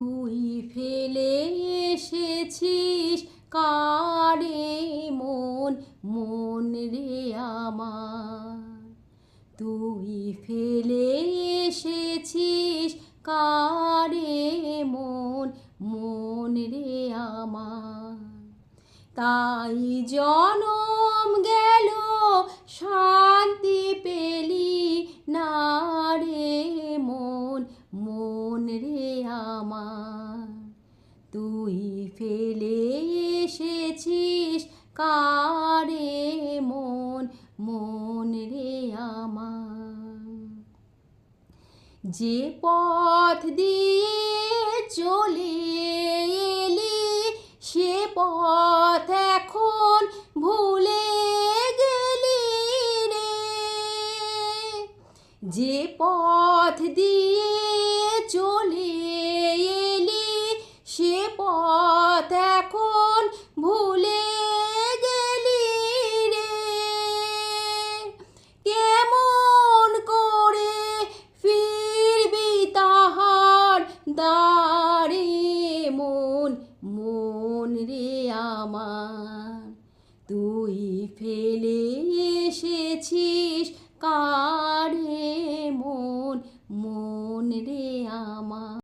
তুই ফেলে এসেছিস, কারে মন মন রে আমার। তুই ফেলে এসেছিস, কারে মন মন রে আমার। তাই জনম গেল তুই ফেলে এসেছিস কারে মন মন রে আমার। যে পথ দিয়ে চলে এলি, সে পথ এখন ভুলে গেলি রে। যে পথ দিয়ে দাঁড়ে মন মন রে আমার। তুই ফেলে এসেছিস কারে মন?